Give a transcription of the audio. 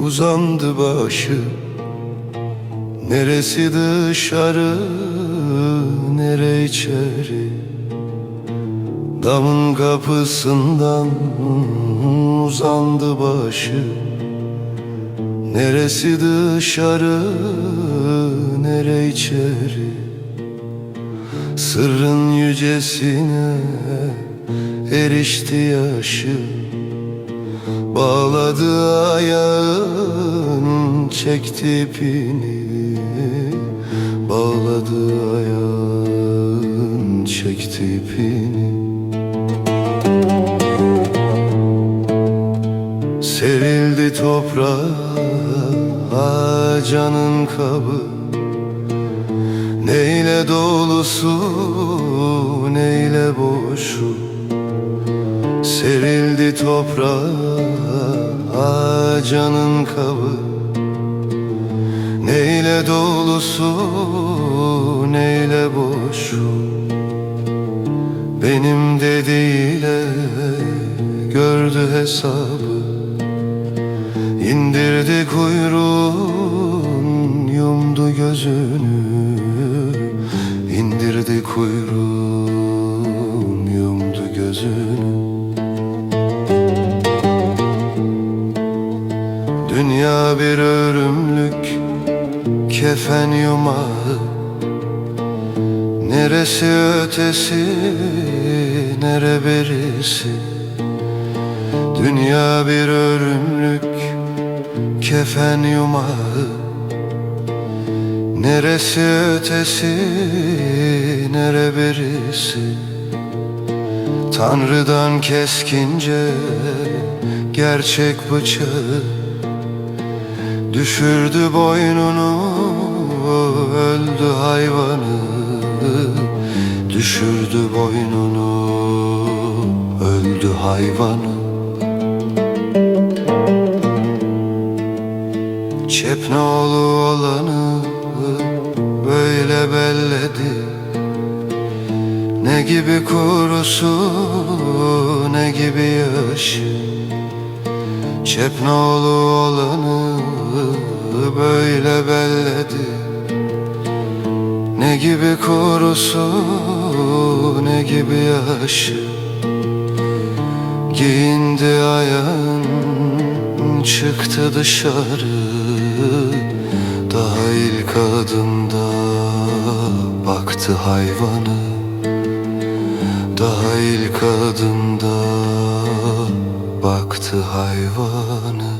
uzandı başı. Neresi dışarı nere içeri? Damın kapısından uzandı başı. Neresi dışarı nere içeri? Sırrın yücesine erişti yaşı Bağladı ayağın çekti ipini Bağladı ayağın çekti ipini Serildi toprağa canın kabı. Neyle dolusu neyle boşu canın kabı. Neyle dolusu neyle boşu. Benim dediğiyle gördü hesabı. İndirdi kuyruğun yumdu gözünü. İndirdi kuyruğun kefen yumağı Neresi ötesi nere berisi? Dünya bir örümlük kefen yumağı Neresi ötesi nere berisi? Tanrı'dan keskince gerçek bıçağı Düşürdü boynunu öldü hayvanı. Düşürdü boynunu öldü hayvanı. Çepnoğlu olanı böyle belledi. Ne gibi kurusu ne gibi yaşı. Çepnoğlu olanı böyle belledi. Ne gibi kurusu ne gibi yaşı. Giyindi ayağın çıktı dışarı. Daha ilk adımda baktı hayvanı. Daha ilk adımda baktı hayvanı